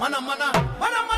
మన మన మన మన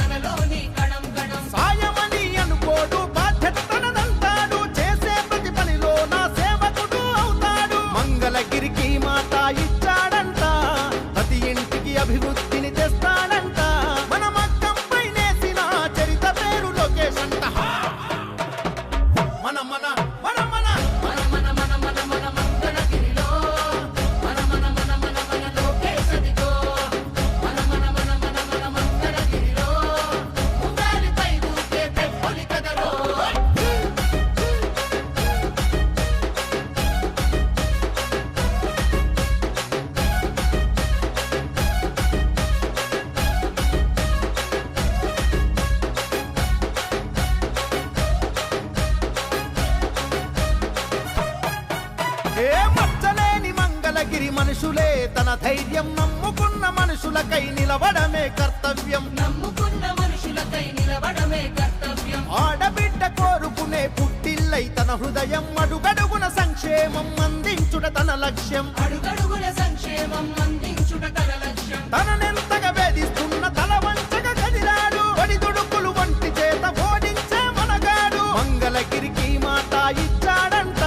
మంగళగిరి మనుషులే తన ధైర్యం నమ్ముకున్న మనుషులకై నిలవడమే కర్తవ్యం. నమ్ముకున్న మనుషులకై నిలబడమే కర్తవ్యం. ఆడబిడ్డ కోరుకునే పుట్టిల్లై తన హృదయం అడుగడుగున సంక్షేమం అందించుట తన లక్ష్యం. అడుగడుగుల సంక్షేమం అందించుట తన లక్ష్యం. తననెంతగా వేధిస్తున్న తల వంచగా కదిలాడు. ఒడిదుడుకులు వంటి చేత ఓడించే మనగాడు. మంగళగిరికి మాట ఇచ్చాడంట.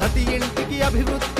ప్రతి ఇంటికి అభివృద్ధి